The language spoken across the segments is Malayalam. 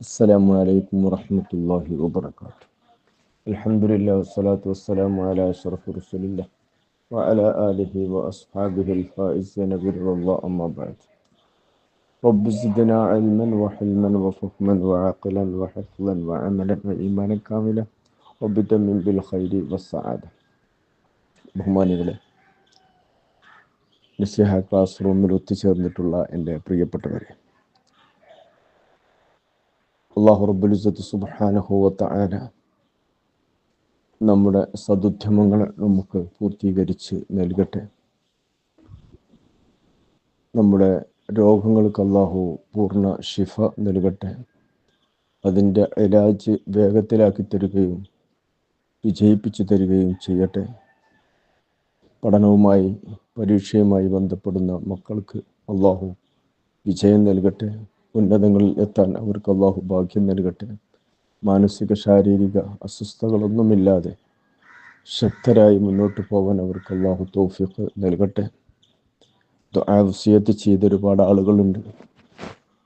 السلام عليكم ورحمة الله وبركاته الحمد لله والصلاة والسلام على أشرف رسول الله وعلى آله وأصحابه الفائزين برضا الله أما بعد رب زدنا علما وحلما وفهما وعقلا وحفظا وعملا وإيمانا كاملا وبدم بالخير والسعادة ബഹുമാനികളെ നിസ്യഹ ക്ലാസ് റൂമിൽ ഒത്തുചേർന്നിട്ടുള്ള എൻ്റെ പ്രിയപ്പെട്ടവരെ അള്ളാഹു റബുലിസത്ത് സുബാനഹുവത്ത ആന നമ്മുടെ സതുദ്യമങ്ങൾ നമുക്ക് പൂർത്തീകരിച്ച് നൽകട്ടെ. നമ്മുടെ രോഗങ്ങൾക്ക് അള്ളാഹു പൂർണ ഷിഫ നൽകട്ടെ. അതിന്റെ ഇലാജ് വേഗത്തിലാക്കി തരികയും വിജയിപ്പിച്ചു തരികയും ചെയ്യട്ടെ. പഠനവുമായി പരീക്ഷയുമായി ബന്ധപ്പെടുന്ന മക്കൾക്ക് അള്ളാഹു വിജയം നൽകട്ടെ. ഉന്നതങ്ങളിൽ എത്താൻ അവർക്ക് അള്ളാഹു ഭാഗ്യം നൽകട്ടെ. മാനസിക ശാരീരിക അസ്വസ്ഥതകളൊന്നുമില്ലാതെ ശക്തരായി മുന്നോട്ട് പോകാൻ അവർക്ക് അള്ളാഹു തോഫിക്ക് നൽകട്ടെ. ദുആവസിയത്ത് ചെയ്ത ഒരുപാട് ആളുകളുണ്ട്.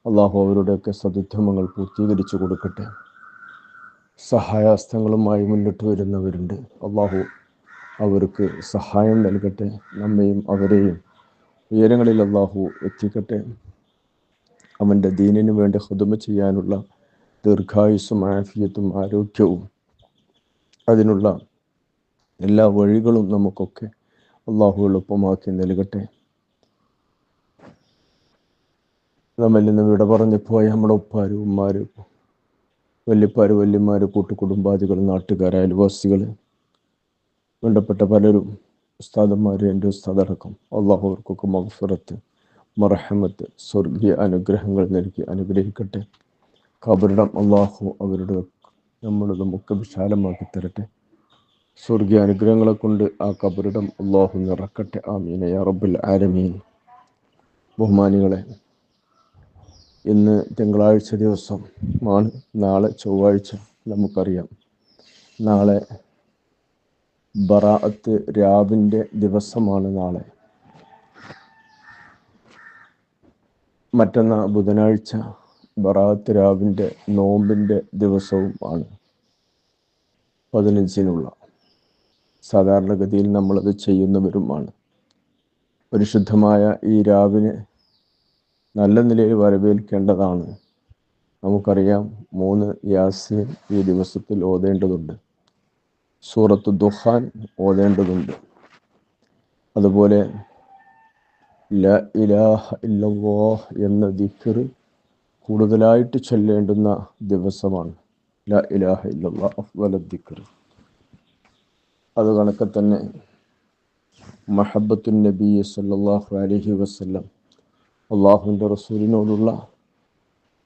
അള്ളാഹു അവരുടെയൊക്കെ സതുദ്ധമങ്ങൾ പൂർത്തീകരിച്ചു കൊടുക്കട്ടെ. സഹായാസ്ത്രങ്ങളുമായി മുന്നിട്ട് വരുന്നവരുണ്ട്. അള്ളാഹു അവർക്ക് സഹായം നൽകട്ടെ. നമ്മയും അവരെയും ഉയരങ്ങളിൽ അള്ളാഹു എത്തിക്കട്ടെ. അവന്റെ ദീനിന് വേണ്ടി ഹുദമ ചെയ്യാനുള്ള ദീർഘായുസ്സും ആഫിയത്തും ആരോഗ്യവും. അതിനുള്ള എല്ലാ വഴികളും നമുക്കൊക്കെ അള്ളാഹു എളുപ്പമാക്കി നൽകട്ടെ. നമ്മിൽ നിന്ന് വിട പറഞ്ഞു പോയ നമ്മുടെ ഉപ്പാരും ഉമ്മാര് വല്യപ്പാര് വല്യമാര് കൂട്ടുകുടുംബാദികൾ നാട്ടുകാർ അയൽവാസികൾ വേണ്ടപ്പെട്ട പലരും ഉസ്താദന്മാർ എന്റെ ഉസ്താദടക്കം അള്ളാഹു അവർക്കൊക്കെ മഹഫിറത്ത് മറഹമത്ത് സ്വർഗീയ അനുഗ്രഹങ്ങൾ നൽകി അനുഗ്രഹിക്കട്ടെ. കബറിടം അള്ളാഹു അവരുടെ നമ്മളതും ഒക്കെ വിശാലമാക്കി തരട്ടെ. സ്വർഗീയ അനുഗ്രഹങ്ങളെ കൊണ്ട് ആ കബറിടം അള്ളാഹു നിറക്കട്ടെ. ആമീന യാ റബ്ബുൽ ആരമീൻ ബഹുമാനികളെ ഇന്ന് തിങ്കളാഴ്ച ദിവസം ആണ്. നാളെ ചൊവ്വാഴ്ച നമുക്കറിയാം. നാളെ ബറാഅത്ത് രാവിന്റെ ദിവസമാണ് നാളെ. മറ്റന്നാ ബുധനാഴ്ച ബറാത്ത് രാവിന്റെ നോമ്പിന്റെ ദിവസവും ആണ്. പതിനഞ്ചിനുള്ള സാധാരണഗതിയിൽ നമ്മളത് ചെയ്യുന്നവരുമാണ് പരിശുദ്ധമായ ഈ രാവിനെ നല്ല നിലയിൽ വരവേൽക്കേണ്ടതാണ്. നമുക്കറിയാം മൂന്ന് യാസീൻ ഈ ദിവസത്തിൽ ഓതേണ്ടതുണ്ട്. സൂറത്ത് ദുഹാൻ ഓതേണ്ടതുണ്ട്. അതുപോലെ ല ഇലാഹ എന്ന ദിക്കർ കൂടുതലായിട്ട് ചൊല്ലേണ്ടുന്ന ദിവസമാണ്. ല ഇലാഹ ഇല്ലല്ലാഹ് അഫ്വല ദിക്കർ അത് കണക്കെ തന്നെ മഹബത്തുൻ നബി സല്ലല്ലാഹു അലഹി വസല്ലം അള്ളാഹുവിന്റെ റസൂലിനോടുള്ള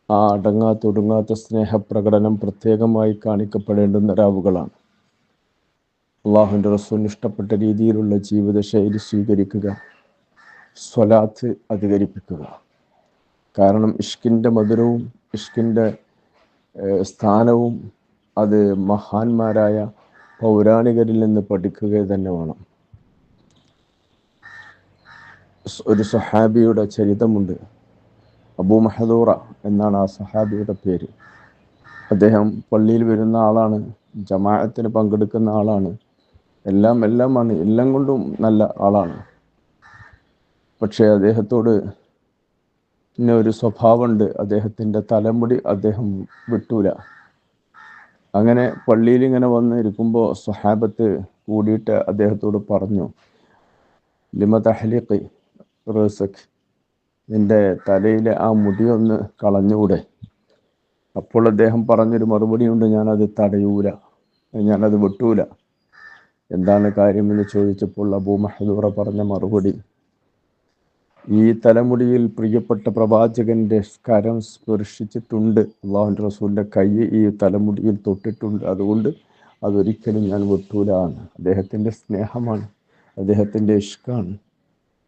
ആ അടങ്ങാത്ത ഒടുങ്ങാത്ത സ്നേഹപ്രകടനം പ്രത്യേകമായി കാണിക്കപ്പെടേണ്ടുന്ന രാവുകളാണ് അള്ളാഹുവിന്റെ റസൂലിന് ഇഷ്ടപ്പെട്ട രീതിയിലുള്ള ജീവിതശൈലി സ്വീകരിക്കുക സ്വലാത്ത് അധികരിപ്പിക്കുക. കാരണം ഇഷ്കിന്റെ മധുരവും ഇഷ്കിന്റെ സ്ഥാനവും അത് മഹാന്മാരായ പൗരാണികരിൽ നിന്ന് പഠിക്കുക തന്നെ വേണം. ഒരു സഹാബിയുടെ ചരിതമുണ്ട്. അബൂ മഹദൂറ എന്നാണ് ആ സഹാബിയുടെ പേര്. അദ്ദേഹം പള്ളിയിൽ വരുന്ന ആളാണ് ജമാഅത്തിന് പങ്കെടുക്കുന്ന ആളാണ്. എല്ലാം എല്ലാമാണ് എല്ലാം കൊണ്ടും നല്ല ആളാണ്. പക്ഷേ അദ്ദേഹത്തോട് പിന്നെ ഒരു സ്വഭാവമുണ്ട്. അദ്ദേഹത്തിന്റെ തലമുടി അദ്ദേഹം വിട്ടൂല. അങ്ങനെ പള്ളിയിൽ ഇങ്ങനെ വന്നിരിക്കുമ്പോൾ സ്വഹാബത്ത് കൂടിയിട്ട് അദ്ദേഹത്തോട് പറഞ്ഞു ലിമ തഹലിഖ് റസഖ് നിന്റെ തലയിലെ ആ മുടിയൊന്ന് കളഞ്ഞുകൂടെ? അപ്പോൾ അദ്ദേഹം പറഞ്ഞൊരു മറുപടിയുണ്ട് ഞാനത് തടയൂല. ഞാനത് വിട്ടൂല. എന്താണ് കാര്യമെന്ന് ചോദിച്ചപ്പോൾ അബൂ മഹദൂറ പറഞ്ഞ മറുപടി ഈ തലമുടിയിൽ പ്രിയപ്പെട്ട പ്രവാചകന്റെ കരം സ്പർശിച്ചിട്ടുണ്ട്. അള്ളാഹു റസൂലിന്റെ കൈ ഈ തലമുടിയിൽ തൊട്ടിട്ടുണ്ട്. അതുകൊണ്ട് അതൊരിക്കലും ഞാൻ വിട്ടൂലാണ്. അദ്ദേഹത്തിന്റെ സ്നേഹമാണ്. അദ്ദേഹത്തിന്റെ ഇഷ്കാണ്.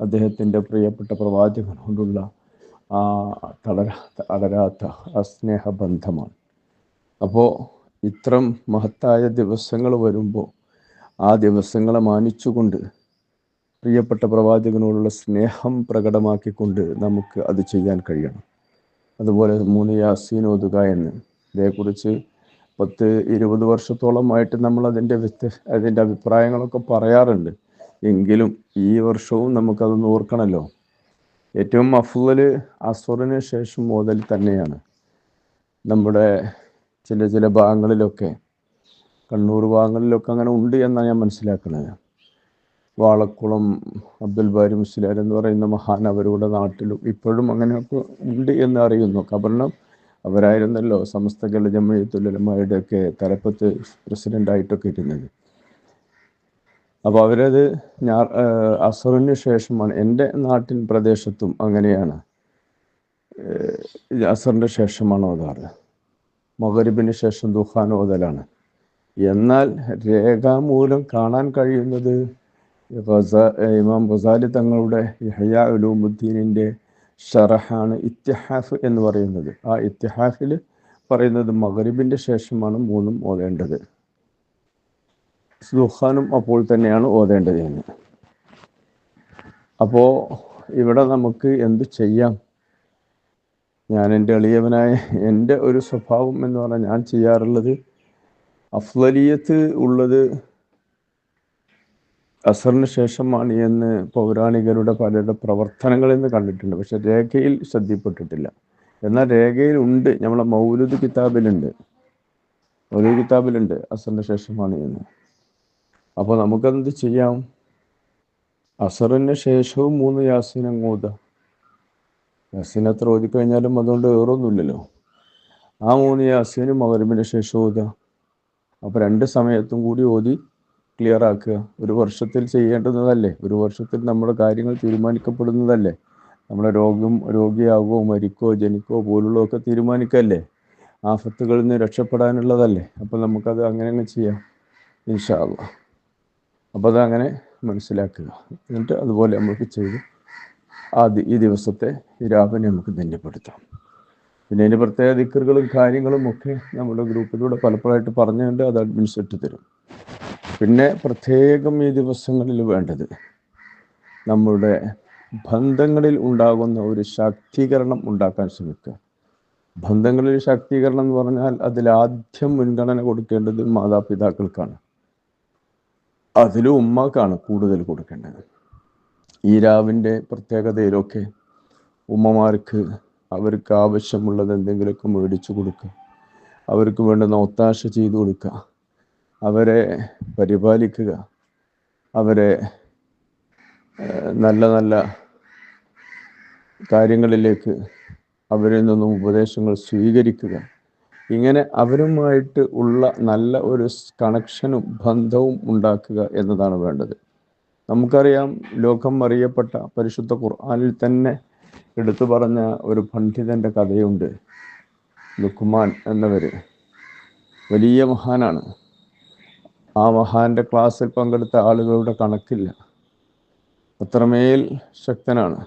അദ്ദേഹത്തിന്റെ പ്രിയപ്പെട്ട പ്രവാചകനോടുള്ള ആ തളരാത്ത അടരാത്ത ആ സ്നേഹബന്ധമാണ്. അപ്പോൾ ഇത്രം മഹത്തായ ദിവസങ്ങൾ വരുമ്പോൾ ആ ദിവസങ്ങളെ മാനിച്ചുകൊണ്ട് പ്രിയപ്പെട്ട പ്രവാചകനോടുള്ള സ്നേഹം പ്രകടമാക്കിക്കൊണ്ട് നമുക്ക് അത് ചെയ്യാൻ കഴിയണം. അതുപോലെ മൂന്ന് യാസീൻ ഓതുക എന്ന്. ഇതേക്കുറിച്ച് പത്ത് ഇരുപത് വർഷത്തോളമായിട്ട് നമ്മൾ അതിന്റെ വ്യത്യ അതിന്റെ അഭിപ്രായങ്ങളൊക്കെ പറയാറുണ്ട്. എങ്കിലും ഈ വർഷവും നമുക്കതൊന്ന് ഓർക്കണമല്ലോ ഏറ്റവും അഫ്വൽ അസുറിന് ശേഷം മുതൽ തന്നെയാണ്. നമ്മുടെ ചില ചില ഭാഗങ്ങളിലൊക്കെ കണ്ണൂർ ഭാഗങ്ങളിലൊക്കെ അങ്ങനെ ഉണ്ട് എന്നാണ് ഞാൻ മനസ്സിലാക്കുന്നത്. വാളക്കുളം അബ്ദുൽ ബാരി മുസ്ലിയാർ എന്ന് പറയുന്ന മഹാൻ അവരുടെ നാട്ടിലും ഇപ്പോഴും അങ്ങനെയൊക്കെ ഉണ്ട് എന്ന് അറിയുന്നു. കാരണം അവരായിരുന്നല്ലോ സമസ്ത കേരള ജമയത്തുലമായുടെ ഒക്കെ തലപ്പത്ത് പ്രസിഡന്റായിട്ടൊക്കെ ഇരുന്നത്. അപ്പോൾ അവരത് ഞാർ അസറിന് ശേഷമാണ് എന്റെ നാട്ടിൻ പ്രദേശത്തും അങ്ങനെയാണ്. അസറിന്റെ ശേഷമാണ് ഓതാറ് മകരിബിന് ശേഷം ദുഹാൻ ഓതലാണ്. എന്നാൽ രേഖാമൂലം കാണാൻ കഴിയുന്നത് ഇമാം ഗസാലി തങ്ങളുടെ ഇഹയാ ഉലൂമുദ്ദീനിന്റെ ഷറഹാണ് ഇത്തിഹാഫ് എന്ന് പറയുന്നത്. ആ ഇത്തിഹാഫിൽ പറയുന്നത് മകരിബിന്റെ ശേഷമാണ് മൂന്നും ഓതേണ്ടത്. സുഹാനും അപ്പോൾ തന്നെയാണ് ഓതേണ്ടത് എന്ന്. അപ്പോൾ ഇവിടെ നമുക്ക് എന്ത് ചെയ്യാം? ഞാൻ എന്റെ എളിയവനായ എന്റെ ഒരു സ്വഭാവം എന്ന് പറഞ്ഞാൽ ഞാൻ ചെയ്യാറുള്ളത് അഫ്ലലിയത്ത് ഉള്ളത് അസറിന് ശേഷമാണ് എന്ന് പൗരാണികരുടെ പലരുടെ പ്രവർത്തനങ്ങളിൽ നിന്ന് കണ്ടിട്ടുണ്ട്. പക്ഷെ രേഖയിൽ ശ്രദ്ധയിൽപ്പെട്ടിട്ടില്ല. എന്നാൽ രേഖയിൽ ഉണ്ട്. നമ്മളെ മൗലുദ് കിതാബിലുണ്ട്. മൗലൂദ് കിതാബിലുണ്ട്. അസറിന് ശേഷമാണ് എന്ന് അപ്പോൾ നമുക്കെന്ത് ചെയ്യാം? അസറിന് ശേഷവും മൂന്ന് യാസീൻ അങ്ങോട്ട്. യാസീൻ അത്ര ഓതിക്കഴിഞ്ഞാലും അതുകൊണ്ട് വേറൊന്നുമില്ലല്ലോ. ആ മൂന്ന് യാസീനും മകരിമിന് ശേഷം ഓതുക അപ്പോൾ രണ്ട് സമയത്തും കൂടി ഓതി ക്ലിയർ ആക്കുക. ഒരു വർഷത്തിൽ ചെയ്യേണ്ടുന്നതല്ലേ? ഒരു വർഷത്തിൽ നമ്മുടെ കാര്യങ്ങൾ തീരുമാനിക്കപ്പെടുന്നതല്ലേ? നമ്മുടെ രോഗം രോഗിയാകുമോ മരിക്കോ ജനിക്കോ പോലുള്ള ഒക്കെ തീരുമാനിക്കല്ലേ? ആഫത്തുകളിൽ നിന്ന് രക്ഷപ്പെടാനുള്ളതല്ലേ? അപ്പോൾ നമുക്കത് അങ്ങനെ അങ്ങ് ചെയ്യാം. ഇൻഷാല്ല അപ്പോൾ അതങ്ങനെ മനസ്സിലാക്കുക. എന്നിട്ട് അതുപോലെ നമുക്ക് ചെയ്ത് ആ ദി- ഈ ദിവസത്തെ ഈ രാവിനെ നമുക്ക് ധന്യപ്പെടുത്താം. പിന്നെ അതിന്റെ പ്രത്യേക ദിക്കറുകളും കാര്യങ്ങളും ഒക്കെ നമ്മുടെ ഗ്രൂപ്പിലൂടെ പലപ്പോഴായിട്ട് പറഞ്ഞുകൊണ്ട് അത് അഡ്മിൻസ് ഇട്ട് തരും. പിന്നെ പ്രത്യേകം ഈ ദിവസങ്ങളിൽ വേണ്ടത് നമ്മുടെ ബന്ധങ്ങളിൽ ഉണ്ടാകുന്ന ഒരു ശാക്തീകരണം ഉണ്ടാക്കാൻ ശ്രമിക്കുക. ബന്ധങ്ങളിൽ ശാക്തീകരണം എന്ന് പറഞ്ഞാൽ അതിലാദ്യം മുൻഗണന കൊടുക്കേണ്ടത് മാതാപിതാക്കൾക്കാണ്. അതിലും ഉമ്മക്കാണ് കൂടുതൽ കൊടുക്കേണ്ടത്. ഈ രാവിന്റെ പ്രത്യേകതയിലൊക്കെ ഉമ്മമാർക്ക് അവർക്ക് ആവശ്യമുള്ളത് എന്തെങ്കിലുമൊക്കെ മേടിച്ചു കൊടുക്കുക. അവർക്ക് വേണ്ടുന്ന ഒത്താശ ചെയ്തു കൊടുക്കുക. അവരെ പരിപാലിക്കുക. അവരെ നല്ല നല്ല കാര്യങ്ങളിലേക്ക് അവരിൽ നിന്നും ഉപദേശങ്ങൾ സ്വീകരിക്കുക. ഇങ്ങനെ അവരുമായിട്ട് ഉള്ള നല്ല ഒരു കണക്ഷനും ബന്ധവും ഉണ്ടാക്കുക എന്നതാണ് വേണ്ടത്. നമുക്കറിയാം ലോകം അറിയപ്പെട്ട പരിശുദ്ധ ഖുർആാനിൽ തന്നെ എടുത്തു പറഞ്ഞ ഒരു പണ്ഡിതന്റെ കഥയുണ്ട്. ലുക്മാൻ എന്നവർ വലിയ മഹാനാണ്. ആ മഹാന്റെ ക്ലാസ്സിൽ പങ്കെടുത്ത ആളുകളുടെ കണക്കില്ല. അത്രമേൽ ശക്തനാണ്.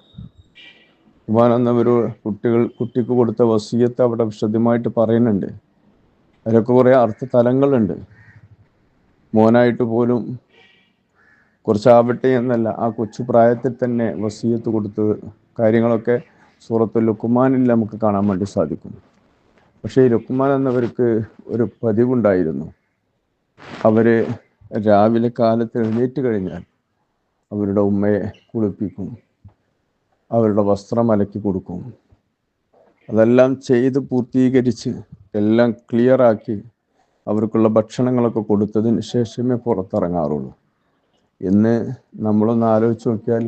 ലുക്മാൻ എന്നൊരു കുട്ടികൾ കുട്ടിക്ക് കൊടുത്ത വസീയത്ത് അവിടെ വിശദമായിട്ട് പറയുന്നുണ്ട്. അതിലൊക്കെ കുറേ അർത്ഥ തലങ്ങളുണ്ട് മോനായിട്ട് പോലും കുറച്ചാവട്ടെ എന്നല്ല ആ കൊച്ചു പ്രായത്തിൽ തന്നെ വസീയത്ത് കൊടുത്തത്. കാര്യങ്ങളൊക്കെ സൂറത്ത് ലുക്കുമാനിൽ നമുക്ക് കാണാൻ വേണ്ടി സാധിക്കും. പക്ഷേ ഈ ലുക്കുമാൻ എന്നവർക്ക് ഒരു പതിവുണ്ടായിരുന്നു. അവർ രാവിലെ കാലത്ത് എഴുന്നേറ്റ് കഴിഞ്ഞാൽ അവരുടെ ഉമ്മയെ കുളിപ്പിക്കും അവരുടെ വസ്ത്രം അലക്കി കൊടുക്കും. അതെല്ലാം ചെയ്ത് പൂർത്തീകരിച്ച് എല്ലാം ക്ലിയറാക്കി അവർക്കുള്ള ഭക്ഷണങ്ങളൊക്കെ കൊടുത്തതിന് ശേഷമേ പുറത്തിറങ്ങാറുള്ളൂ. ഇന്ന് നമ്മളൊന്ന് ആലോചിച്ച് നോക്കിയാൽ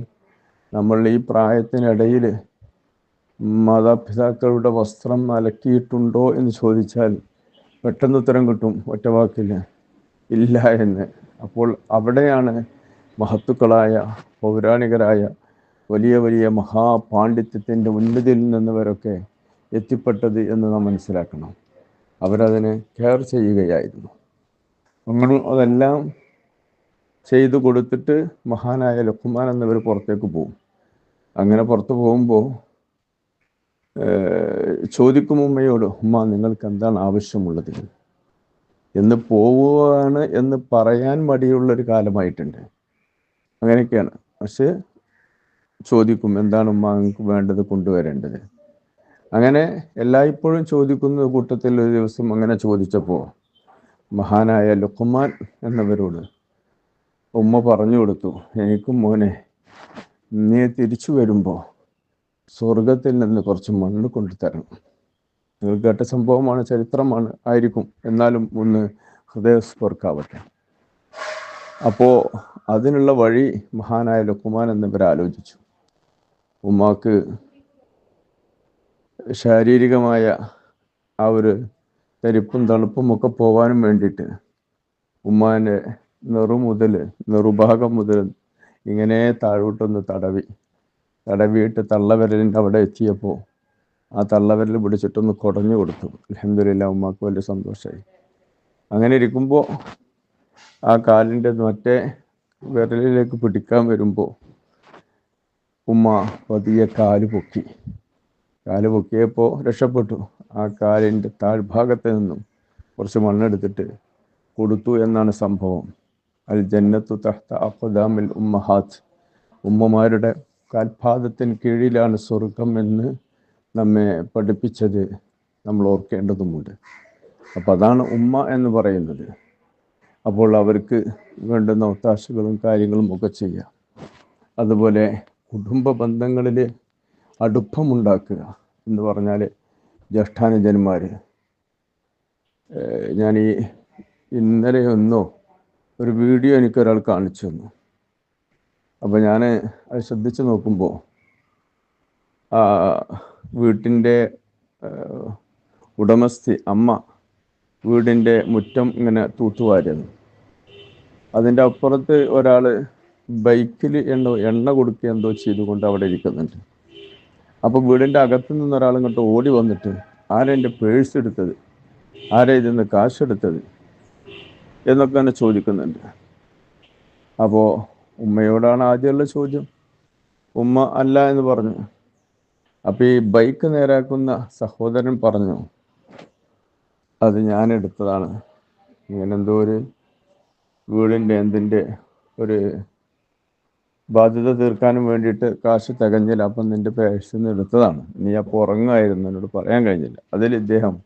നമ്മൾ ഈ പ്രായത്തിനിടയിൽ മാതാപിതാക്കളുടെ വസ്ത്രം അലക്കിയിട്ടുണ്ടോ എന്ന് ചോദിച്ചാൽ പെട്ടെന്ന് ഉത്തരം കിട്ടും ഒറ്റ വാക്കിൽ ഇല്ല എന്ന്. അപ്പോൾ അവിടെയാണ് മഹത്തുക്കളായ പൗരാണികരായ വലിയ വലിയ മഹാപാണ്ഡിത്യത്തിന്റെ ഉന്നതിയിൽ നിന്നവരൊക്കെ എത്തിപ്പെട്ടത് എന്ന് നാം മനസ്സിലാക്കണം. അവരതിനെ കെയർ ചെയ്യുകയായിരുന്നു. അങ്ങനെ അതെല്ലാം ചെയ്തു കൊടുത്തിട്ട് മഹാനായ ലഖുമാൻ എന്നിവർ പുറത്തേക്ക് പോകും അങ്ങനെ പുറത്തു പോകുമ്പോൾ ചോദിക്കും ഉമ്മയോട് ഉമ്മ നിങ്ങൾക്ക് എന്താണ് ആവശ്യമുള്ളത്? എന്ന് പോവുകയാണ് എന്ന് പറയാൻ മടിയുള്ളൊരു കാലമായിട്ടുണ്ട്. അങ്ങനെയൊക്കെയാണ്. പക്ഷെ ചോദിക്കും എന്താണ് ഉമ്മ നിങ്ങൾക്ക് വേണ്ടത് കൊണ്ടുവരേണ്ടത്? അങ്ങനെ എല്ലായ്പ്പോഴും ചോദിക്കുന്ന കൂട്ടത്തിൽ ഒരു ദിവസം അങ്ങനെ ചോദിച്ചപ്പോൾ മഹാനായ ലുക്കുമാൻ എന്നവരോട് ഉമ്മ പറഞ്ഞു കൊടുത്തു എനിക്കും മോനെ നീ തിരിച്ചു വരുമ്പോൾ സ്വർഗത്തിൽ നിന്ന് കുറച്ച് മണ്ണ് കൊണ്ടു തരണം നിങ്ങൾ കേട്ട സംഭവമാണ് ചരിത്രമാണ് ആയിരിക്കും. എന്നാലും ഒന്ന് ഹൃദയസ്പർക്കാവട്ടെ അപ്പോ അതിനുള്ള വഴി മഹാനായ ലുക്കുമാൻ എന്നിവർ ആലോചിച്ചു ഉമ്മാക്ക് ശാരീരികമായ ആ ഒരു തരിപ്പും തണുപ്പും ഒക്കെ പോകാനും വേണ്ടിയിട്ട് ഉമ്മാന്റെ നെറു മുതൽ നെറുഭാഗം മുതൽ ഇങ്ങനെ താഴോട്ടൊന്ന് തടവി തടവിയിട്ട് തള്ളവിരലിന്റെ അവിടെ എത്തിയപ്പോൾ ആ തള്ളവരിൽ പിടിച്ചിട്ടൊന്ന് കുടഞ്ഞു കൊടുത്തു. അലഹമില്ല ഉമ്മാക്ക് വലിയ സന്തോഷമായി അങ്ങനെ ഇരിക്കുമ്പോൾ ആ കാലിന്റെ മറ്റേ വിരലിലേക്ക് പിടിക്കാൻ വരുമ്പോൾ ഉമ്മ പതിയെ കാൽ പൊക്കി. കാൽ പൊക്കിയപ്പോൾ രക്ഷപ്പെട്ടു. ആ കാലിന്റെ താഴ്ഭാഗത്ത് നിന്നും കുറച്ച് മണ്ണെടുത്തിട്ട് കൊടുത്തു എന്നാണ് സംഭവം. അൽ ജന്നത്തു തഹ്ത അഖദാമിൽ ഉമ്മഹാത്ത്. ഉമ്മമാരുടെ കാൽപാദത്തിന് കീഴിലാണ് സ്വർഗം എന്ന് നമ്മെ പഠിപ്പിച്ചത് നമ്മൾ ഓർക്കേണ്ടതുമുണ്ട്. അപ്പം അതാണ് ഉമ്മ എന്ന് പറയുന്നത്. അപ്പോൾ അവർക്ക് വേണ്ടുന്ന ഒത്താശകളും കാര്യങ്ങളും ഒക്കെ ചെയ്യാം. അതുപോലെ കുടുംബ ബന്ധങ്ങളിൽ അടുപ്പമുണ്ടാക്കുക എന്ന് പറഞ്ഞാൽ ജ്യേഷ്ഠാനുജന്മാർ ഞാൻ ഈ ഇന്നലെ ഒന്നോ ഒരു വീഡിയോ എനിക്കൊരാൾ കാണിച്ചു തന്നു. അപ്പോൾ ഞാൻ അത് ശ്രദ്ധിച്ച് നോക്കുമ്പോൾ വീട്ടിന്റെ ഉടമസ്ഥി അമ്മ വീടിന്റെ മുറ്റം ഇങ്ങനെ തൂത്തുവാരുന്നു. അതിന്റെ അപ്പുറത്ത് ഒരാൾ ബൈക്കിൽ എണ്ണ എണ്ണ കൊടുക്കുക എന്തോ ചെയ്തുകൊണ്ട് അവിടെ ഇരിക്കുന്നുണ്ട്. അപ്പോൾ വീടിന്റെ അകത്തു നിന്ന് ഒരാൾ ഇങ്ങോട്ട് ഓടി വന്നിട്ട് ആരാ എന്റെ പേഴ്സ് എടുത്തത്? ആരാ ഇതിൽ കാശ് എടുത്തത്? എന്നൊക്കെ തന്നെ ചോദിക്കുന്നുണ്ട്. അപ്പോൾ ഉമ്മയോടാണ് ആദ്യമുള്ള ചോദ്യം. ഉമ്മ അല്ല എന്ന് പറഞ്ഞു. അപ്പോൾ ഈ ബൈക്ക് നേരാക്കുന്ന സഹോദരൻ പറഞ്ഞു അത് ഞാൻ എടുത്തതാണ്. ഇങ്ങനെ എന്തോ ഒരു വീടിന്റെ എന്തിന്റെ ഒരു ബാധ്യത തീർക്കാനും വേണ്ടിയിട്ട് കാശ് തികഞ്ഞില്ല. അപ്പം നിന്റെ പേഴ്സിൽ നിന്ന് എടുത്തതാണ്. നീ അപ്പോൾ ഉറങ്ങായിരുന്നു. എന്നോട് പറയാൻ കഴിഞ്ഞില്ല. അതിൽ ഇദ്ദേഹം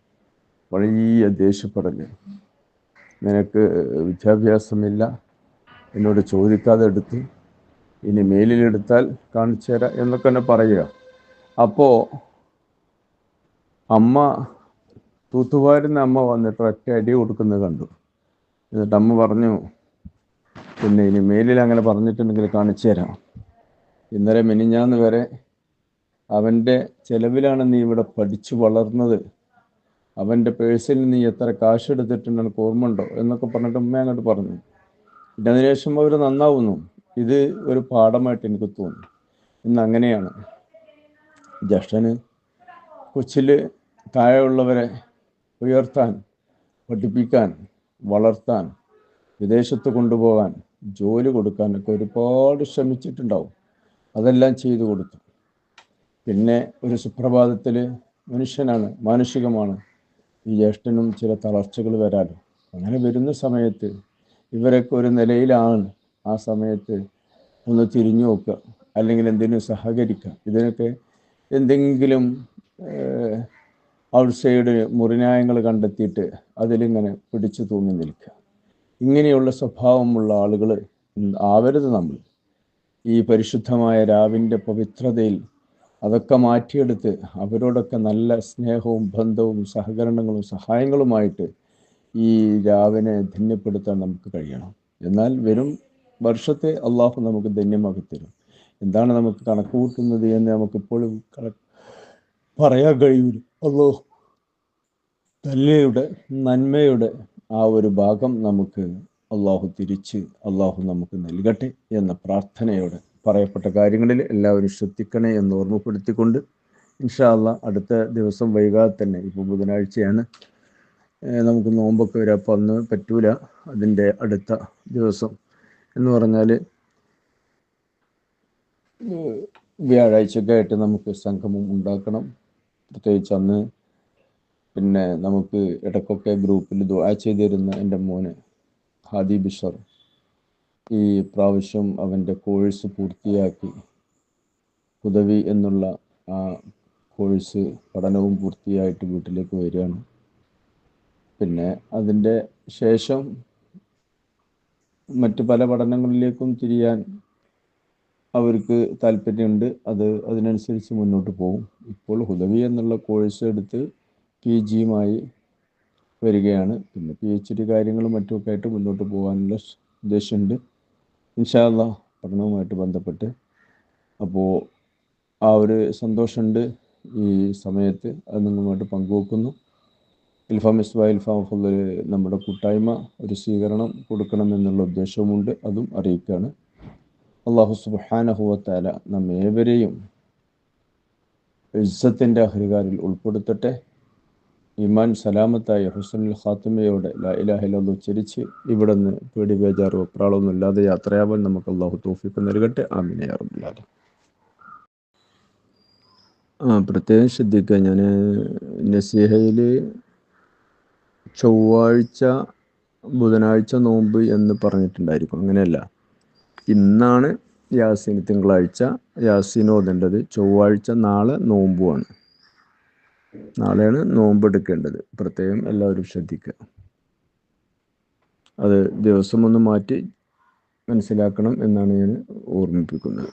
വലിയ ദേഷ്യപ്പെടൽ നിനക്ക് വിദ്യാഭ്യാസമില്ല. എന്നോട് ചോദിക്കാതെ എടുത്ത്. ഇനി മേലിലെടുത്താൽ കാണിച്ചു തരാം എന്നൊക്കെ തന്നെ പറയുക. അപ്പോൾ അമ്മ തൂത്തുവാരുന്ന അമ്മ വന്നിട്ട് ഒറ്റ അടി കൊടുക്കുന്നത് കണ്ടു. എന്നിട്ട് അമ്മ പറഞ്ഞു പിന്നെ ഇനി മേലിൽ അങ്ങനെ പറഞ്ഞിട്ടുണ്ടെങ്കിൽ കാണിച്ചു തരാം. ഇന്നലെ മിനിഞ്ഞാന്ന് വരെ അവന്റെ ചെലവിലാണ് നീ ഇവിടെ പഠിച്ചു വളർന്നത്. അവന്റെ പേഴ്സിൽ നീ എത്ര കാശ് എടുത്തിട്ടുണ്ടെന്ന് ഓർമ്മ ഓർമ്മയുണ്ടോ? എന്നൊക്കെ പറഞ്ഞിട്ട് ഉമ്മ അങ്ങോട്ട് പറഞ്ഞു. പിന്നെ അതിനുശേഷം അവർ നന്നാവുന്നു. ഇത് ഒരു പാഠമായിട്ട് എനിക്ക് തോന്നി ഇന്ന് അങ്ങനെയാണ്. ജ്യേഷ്ഠന് കൊച്ചിൽ താഴെയുള്ളവരെ ഉയർത്താൻ പഠിപ്പിക്കാൻ വളർത്താൻ വിദേശത്ത് കൊണ്ടുപോകാൻ ജോലി കൊടുക്കാനൊക്കെ ഒരുപാട് ശ്രമിച്ചിട്ടുണ്ടാവും. അതെല്ലാം ചെയ്തു കൊടുത്തു. പിന്നെ ഒരു സുപ്രഭാതത്തിൽ മനുഷ്യനാണ് മാനുഷികമാണ്. ഈ ജ്യേഷ്ഠനും ചില തളർച്ചകൾ വരാലോ. അങ്ങനെ വരുന്ന സമയത്ത് ഇവരൊക്കെ ഒരു നിലയിലാണ്. ആ സമയത്ത് ഒന്ന് തിരിഞ്ഞു നോക്കുക. അല്ലെങ്കിൽ എന്തിനും സഹകരിക്കുക. ഇതിനൊക്കെ എന്തെങ്കിലും ഔട്ട്സൈഡ് മുറിനായങ്ങൾ കണ്ടെത്തിയിട്ട് അതിലിങ്ങനെ പിടിച്ചു തൂങ്ങി നിൽക്കുക. ഇങ്ങനെയുള്ള സ്വഭാവമുള്ള ആളുകൾ ആവരുത് നമ്മൾ. ഈ പരിശുദ്ധമായ രാവിന്റെ പവിത്രതയിൽ അതൊക്കെ മാറ്റിയെടുത്ത് അവരോടൊക്കെ നല്ല സ്നേഹവും ബന്ധവും സഹകരണങ്ങളും സഹായങ്ങളുമായിട്ട് ഈ രാവിനെ ധന്യപ്പെടുത്താൻ നമുക്ക് കഴിയണം. എന്നാൽ വരും വർഷത്തെ അള്ളാഹു നമുക്ക് ധന്യമാക്കി തരും എന്താണ് നമുക്ക് കണക്ക് കൂട്ടുന്നത് എന്ന് നമുക്കിപ്പോഴും കണക്ക് പറയാൻ കഴിയൂ അല്ലോ തല്ലയുടെ നന്മയുടെ ആ ഒരു ഭാഗം നമുക്ക് അള്ളാഹു തിരിച്ച് അള്ളാഹു നമുക്ക് നൽകട്ടെ എന്ന പ്രാർത്ഥനയോടെ പറയപ്പെട്ട കാര്യങ്ങളിൽ എല്ലാവരും ശ്രദ്ധിക്കണേ എന്ന് ഓർമ്മപ്പെടുത്തിക്കൊണ്ട് ഇൻഷാല്ല അടുത്ത ദിവസം വൈകാതെ തന്നെ ഇപ്പോൾ ബുധനാഴ്ചയാണ്. നമുക്ക് നോമ്പൊക്കെ വരാം അപ്പം അന്ന് പറ്റൂല. അതിന്റെ അടുത്ത ദിവസം എന്ന് പറഞ്ഞാൽ വ്യാഴാഴ്ചയൊക്കെ ആയിട്ട് നമുക്ക് സംഗമം ഉണ്ടാക്കണം. പ്രത്യേകിച്ച് അന്ന് പിന്നെ നമുക്ക് ഇടയ്ക്കൊക്കെ ഗ്രൂപ്പിൽ ദുആ ചെയ്തിരുന്ന എന്റെ മോന് ഹാദി ബിഷർ ഈ പ്രാവശ്യം അവന്റെ കോഴ്സ് പൂർത്തിയാക്കി. ഉദവി എന്നുള്ള ആ കോഴ്സ് പഠനവും പൂർത്തിയായിട്ട് വീട്ടിലേക്ക് വരികയാണ്. പിന്നെ അതിന്റെ ശേഷം മറ്റ് പല പഠനങ്ങളിലേക്കും തിരിയാൻ അവർക്ക് താല്പര്യമുണ്ട്. അത് അതിനനുസരിച്ച് മുന്നോട്ട് പോകും. ഇപ്പോൾ ഹുദവി എന്നുള്ള കോഴ്സ് എടുത്ത് പി ജിയുമായി വരികയാണ്. പിന്നെ പി എച്ച് ഡി കാര്യങ്ങളും മറ്റുമൊക്കെ ആയിട്ട് മുന്നോട്ട് പോകാനുള്ള ഉദ്ദേശമുണ്ട്. ഇൻഷാല്ല പഠനവുമായിട്ട് ബന്ധപ്പെട്ട്. അപ്പോൾ ആ ഒരു സന്തോഷമുണ്ട് ഈ സമയത്ത്. അത് നിങ്ങളുമായിട്ട് പങ്കുവെക്കുന്നു. ഇൽഫാം ഇസ്ബ ഇൽഫാം ഫുള്ള നമ്മുടെ കൂട്ടായ്മ ഒരു സ്വീകരണം കൊടുക്കണം എന്നുള്ള ഉദ്ദേശവുമുണ്ട്. അതും അറിയിക്കുകയാണ്. അള്ളാഹു സുബാനഹുവത്താല നമ്മ ഏവരെയും ഇസ്സത്തിന്റെ അഹരികാരിൽ ഉൾപ്പെടുത്തട്ടെ. ഇമാൻ സലാമത്തായ ഹുസനുൽ ഖാത്തിമയോടെ ലാ ഇലാഹില്ലെന്ന് ഉച്ചരിച്ച് ഇവിടെ നിന്ന് പേടി ബേജാറോ പ്രാളൊന്നും ഇല്ലാതെ യാത്രയാവാൻ നമുക്ക് അള്ളാഹു തോഫിക്ക് നൽകട്ടെ. ആമിനെ അറബില്ലാതെ ആ പ്രത്യേകം ശ്രദ്ധിക്കുക ഞാൻ നസീഹയിൽ ചൊവ്വാഴ്ച ബുധനാഴ്ച നോമ്പ് എന്ന് പറഞ്ഞിട്ടുണ്ടായിരിക്കും. അങ്ങനെയല്ല? ഇന്നാണ് യാസീൻ തിങ്കളാഴ്ച. യാസീൻ ഓതേണ്ടത് ചൊവ്വാഴ്ച നാളെ നോമ്പുമാണ് നാളെയാണ് നോമ്പ് എടുക്കേണ്ടത്. പ്രത്യേകം എല്ലാവരും ശ്രദ്ധിക്കുക. അത് ദിവസം ഒന്ന് മാറ്റി മനസ്സിലാക്കണം എന്നാണ് ഞാൻ ഓർമ്മിപ്പിക്കുന്നത്.